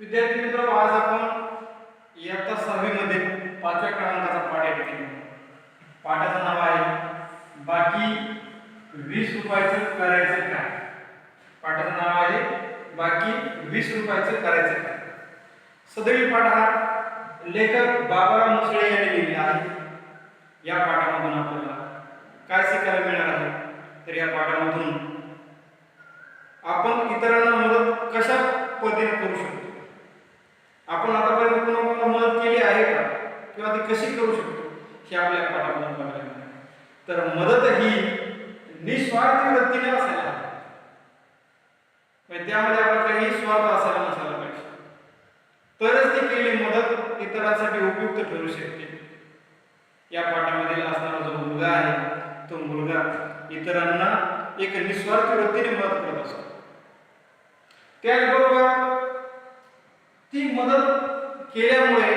विद्यार्थी मित्र आज आपण इयत्ता सहावीमध्ये पाचव्या क्रमांकाचा पाठ या ठिकाणी आहे. पाठाचं नाव आहे बाकी वीस रुपयाचं करायचं काय पाठाचं नाव आहे बाकी वीस रुपयाचं करायचं काय सदरील पाठ हा लेखक बाबाराव मुसळे यांनी लिहिलेला आहे. या पाठामधून आपल्याला काय शिकायला मिळणार आहे? तर या पाठामधून आपण इतरांना मदत कशा पद्धतीने करू शकतो? आपण आतापर्यंत कोणाकोणाला मदत केली आहे का? किंवा ती कशी करू शकतो? हे आपल्या पाठामधून बघायला तर मदत ही निस्वार्थी वृत्तीने असायला हवी. म्हणजे त्यामध्ये आपण काही स्वार्थ असायला नसायला पाहिजे. तरच ती केलेली मदत इतरांसाठी उपयुक्त ठरू शकते. या पाठामध्ये असणारा जो मुलगा आहे तो मुलगा इतरांना एक निस्वार्थ वृत्तीने मदत करत असतो. त्याचबरोबर ती मदत केल्यामुळे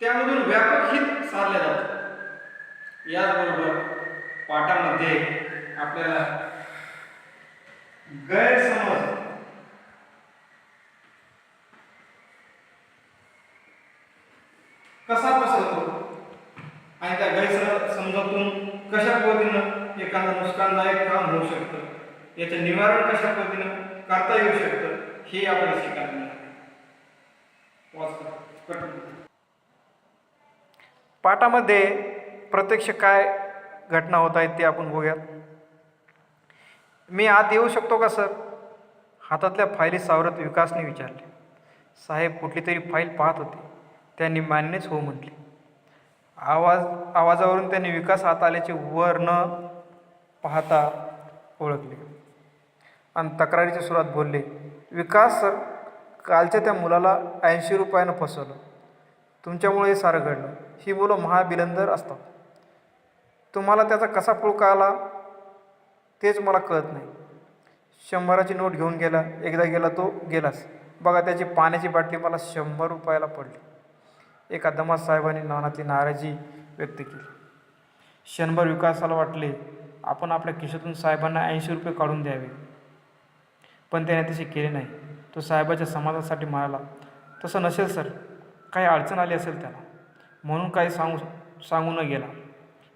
त्यामधून व्यापक हित साधले जातं. याचबरोबर पाठामध्ये आपल्याला गैरसमज कसा पसरतो आणि त्या गैरसमजातून कशा पद्धतीनं एखादं नुकसानदायक काम होऊ शकतं? याचं निवारण कशा पद्धतीनं करता येऊ शकतं? हे आपल्याला शिकायला पाठामध्ये प्रत्यक्ष काय घटना होत आहेत ते आपण बघूयात. मी आत येऊ शकतो का सर? हातातल्या फायली सावरत विकासने विचारले. साहेब कुठली तरी फाईल पाहत होते. त्यांनी मान्यच हो म्हटले. आवाज आवाजावरून त्यांनी विकास हात आल्याचे वर न पाहता ओळखले. आणि तक्रारीच्या सुरात बोलले विकास सर कालच्या त्या मुलाला ऐंशी रुपयानं फसवलं. तुमच्यामुळे हे सारं घडलं. ही मुलं महाबिलंदर असतात. तुम्हाला त्याचा कसा पूळ आला तेच मला कळत नाही. शंभराची नोट घेऊन गेला. एकदा गेला तो गेलाच. बघा त्याची पाण्याची बाटली मला शंभर रुपयाला पडली. एका दमात साहेबांनी नानाची नाराजी व्यक्त केली. क्षणभर विकासाला वाटले आपण आपल्या खिशातून साहेबांना ऐंशी रुपये काढून द्यावे. पण त्याने तसे केले नाही. तो साहेबाच्या समाजासाठी म्हणाला तसं नसेल सर. काही अडचण आली असेल त्याला. म्हणून काही सांगू सांगू न गेला.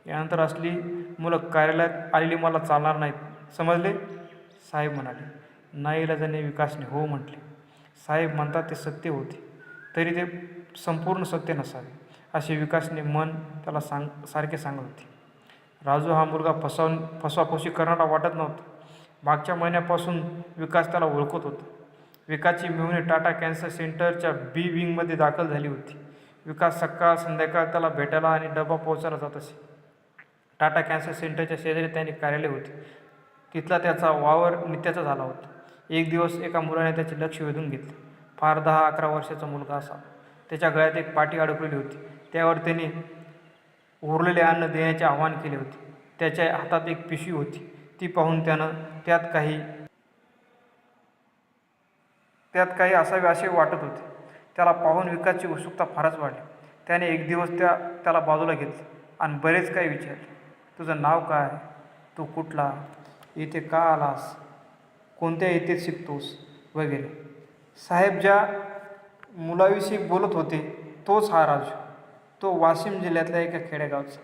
यानंतर असली मुलं कार्यालयात आलेली मला चालणार नाहीत. समजले? साहेब म्हणाले. नाईलाजाने विकासने हो म्हटले. साहेब म्हणतात ते सत्य होते. तरी ते संपूर्ण सत्य नसावे असे विकासने मन त्याला सांग सारखे सांगत होते. राजू हा मुलगा फसवून फसवाफसवी करणारा वाटत नव्हता. मागच्या महिन्यापासून विकास त्याला ओळखत होता. विकासची मिळवणी टाटा कॅन्सर सेंटरच्या बी विंगमध्ये दाखल झाली होती. विकास सकाळ संध्याकाळ त्याला भेटायला आणि डबा पोहोचायला जात असे. टाटा कॅन्सर सेंटरच्या शेजारी त्यांनी कार्यालय होते. तिथला त्याचा वावर नित्याचा झाला होता. एक दिवस एका मुलाने त्याचे लक्ष वेधून घेतले. फार दहा अकरा वर्षाचा मुलगा असा. त्याच्या गळ्यात एक पाठी अडकलेली होती. त्यावर त्याने उरलेले अन्न देण्याचे आवाहन केले होते. त्याच्या हातात एक पिशवी होती. ती पाहून त्यानं त्यात काही त्यात काही असावे असे वाटत होते. त्याला पाहून विकासची उत्सुकता फारच वाढली. त्याने एक दिवस त्या त्याला बाजूला घेतले आणि बरेच काही विचारले. तुझं नाव काय? तू कुठला? इथे का आलास? कोणत्या येथेत शिकतोस? वगैरे. साहेब ज्या मुलाविषयी बोलत होते तोच हा राजू. तो वाशिम जिल्ह्यातल्या एका खेडेगावचा.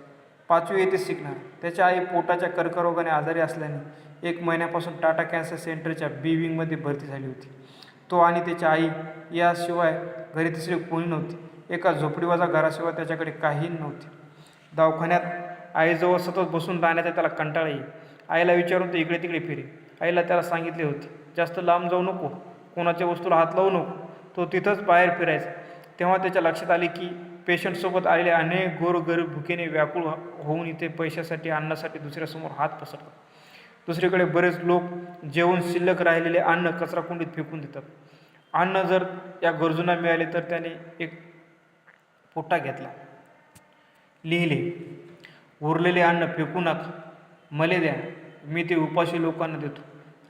पाचवी येथे शिकणार. त्याच्या आई पोटाच्या कर्करोगाने आजारी असल्याने एक महिन्यापासून टाटा कॅन्सर सेंटरच्या बी विंगमध्ये भरती झाली होती. तो आणि त्याची आई याशिवाय घरी तिसरी कोणी नव्हती. एका झोपडीवाजा घराशिवाय त्याच्याकडे काहीही नव्हते. दवाखान्यात आईजवळ सतत बसून राहण्याचा त्याला कंटाळा येईल. आईला विचारून तो इकडे तिकडे फिरे आईला त्याला सांगितले होते जास्त लांब जाऊ नको. कोणाच्या वस्तूला हात लावू नको. तो तिथंच बाहेर फिरायचा. तेव्हा त्याच्या लक्षात आले की पेशंटसोबत आलेले अनेक गोरगरीब भुकेने व्याकुळ होऊन इथे पैशासाठी अन्नासाठी दुसऱ्यासमोर हात पसरतात. दुसरीकडे बरेच लोक जेवण शिल्लक राहिलेले अन्न कचराकुंडीत फेकून देतात. अन्न जर या गरजूंना मिळाले तर त्याने एक पोटा घेतला. लिहिले उरलेले अन्न फेकू नका. मले द्या. मी ते उपाशी लोकांना देतो.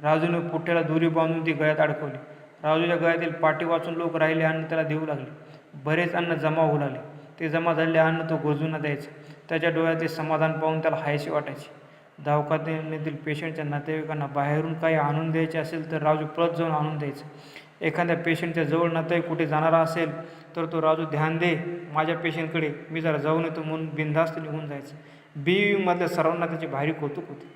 राजूने पोट्याला दोरी बांधून ती गळ्यात अडकवली. राजूच्या गळ्यातील पाठी वाचून लोक राहिले अन्न त्याला देऊ लागले. बरेच अन्न जमा होऊ लागले. ते जमा झालेले अन्न तो गोजून द्यायचा. त्याच्या डोळ्यातले समाधान पाहून त्याला हायसे वाटायचे. दवाखान्यातील पेशंटच्या नातेवाईकांना बाहेरून काही आणून द्यायचे असेल तर राजू पळत जाऊन आणून द्यायचं. एखाद्या पेशंटच्या जवळ नातेवाईक कुठे जाणारा असेल तर तो राजू ध्यान दे माझ्या पेशंटकडे मी जरा जाऊन येतो म्हणून बिनधास्त निघून जायचं. बी मधल्या सर्वांना त्याचे भारी कौतुक होते.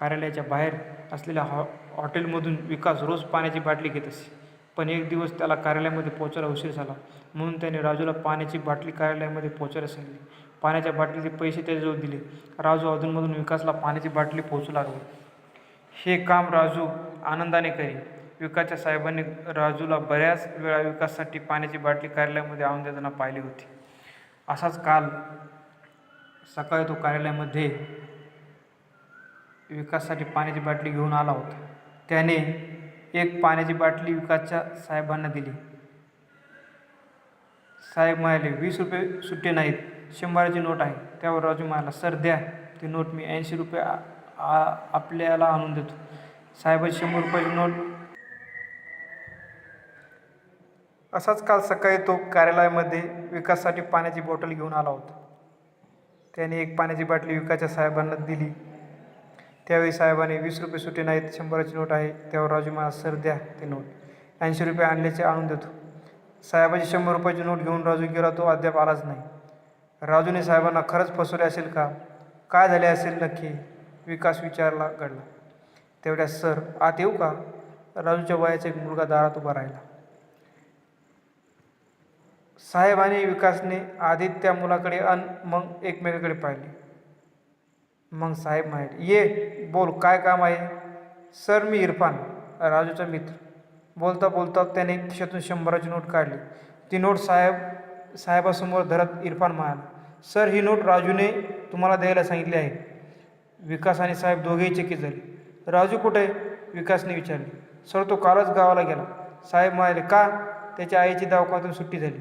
कार्यालयाच्या बाहेर असलेल्या हॉ हॉटेलमधून विकास रोज पाण्याची बाटली घेत असे. पण एक दिवस त्याला कार्यालयामध्ये पोचायला उशीर झाला. म्हणून त्याने राजूला पाण्याची बाटली कार्यालयामध्ये पोचायला सांगितली. पाण्याच्या बाटलीचे पैसे त्याच्याजवळ दिले. राजू अधूनमधून विकासला पाण्याची बाटली पोचू लागली. हे काम राजू आनंदाने करी. विकासच्या साहेबांनी राजूला बऱ्याच वेळा विकाससाठी पाण्याची बाटली कार्यालयामध्ये आणून देताना पाहिले होते. असाच काल सकाळी तो कार्यालयामध्ये विकाससाठी पाण्याची बाटली घेऊन आला होता. त्याने एक पाण्याची बाटली विकासच्या साहेबांना दिली. साहेब म्हणाले वीस रुपये सुट्टे नाहीत शंभराची नोट आहे. त्यावर राजू म्हणाला सर द्या. ती नोट मी ऐंशी रुपये आ- आपल्याला आणून देतो. साहेबाची शंभर रुपयाची नोट असाच काल सकाळी तो कार्यालयामध्ये विकाससाठी पाण्याची बॉटल घेऊन आला होता. त्याने एक पाण्याची बाटली विकासच्या साहेबांना दिली. त्यावेळी साहेबांनी वीस रुपये सुटे नाहीत शंभराची नोट आहे त्यावर राजू मला सर द्या ते नोट. ऐंशी रुपये आणल्याचे आणून देतो. साहेबाची शंभर रुपयाची नोट घेऊन राजू गेला तो अद्याप आलाच नाही. राजूने साहेबांना खरंच फसवले असेल का? काय झाले असेल नक्की? विकास विचारला घडला. तेवढ्या सर आत येऊ का? राजूच्या वयाचा एक मुलगा दारात उभा राहिला. साहेब आणि विकासने आधी त्या मुलाकडे अन मग एकमेकाकडे पाहिले. मग साहेब म्हणाले ये बोल काय काम आहे? सर मी इरफान राजूचा मित्र. बोलता बोलता त्याने खिशातून शंभराची नोट काढली. ती नोट साहेब साहेबासमोर धरत इरफान म्हणाला सर ही नोट राजूने तुम्हाला द्यायला सांगितली आहे. विकास आणि साहेब दोघेही चकित झाले. राजू कुठे आहे? विकासने विचारले. सर तो कालच गावाला गेला. साहेब म्हणाले का? त्याच्या आईची दवाखान्यातून सुट्टी झाली.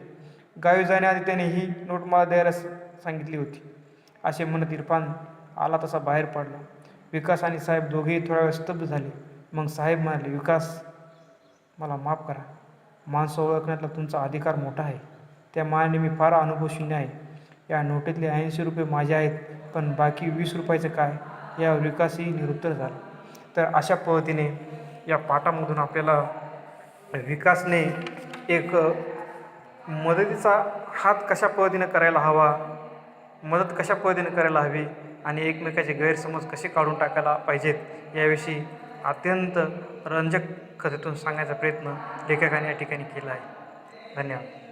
गावी जाण्याआधी त्याने ही नोट मला द्यायला सांगितली होती. असे म्हणत इरफान आला तसा बाहेर पडला. विकास आणि साहेब दोघेही थोड्या वेळ स्तब्ध झाले. मग साहेब म्हणाले विकास मला माफ करा. माणसं ओळखण्यातला तुमचा अधिकार मोठा आहे. त्या मानाने मी फार अनुभवशून्य आहे. या नोटेतले ऐंशी रुपये माझे आहेत पण बाकी वीस रुपयाचं काय या विकासही निरुत्तर झाला. तर अशा पद्धतीने या पाठामधून आपल्याला विकासने एक मदतीचा हात कशा पद्धतीनं करायला हवा मदत कशा पद्धतीने करायला हवी आणि एकमेकाचे गैरसमज कसे काढून टाकायला पाहिजेत याविषयी अत्यंत रंजक कथेतून सांगण्याचा प्रयत्न लेखकाने या ठिकाणी केला आहे. धन्यवाद.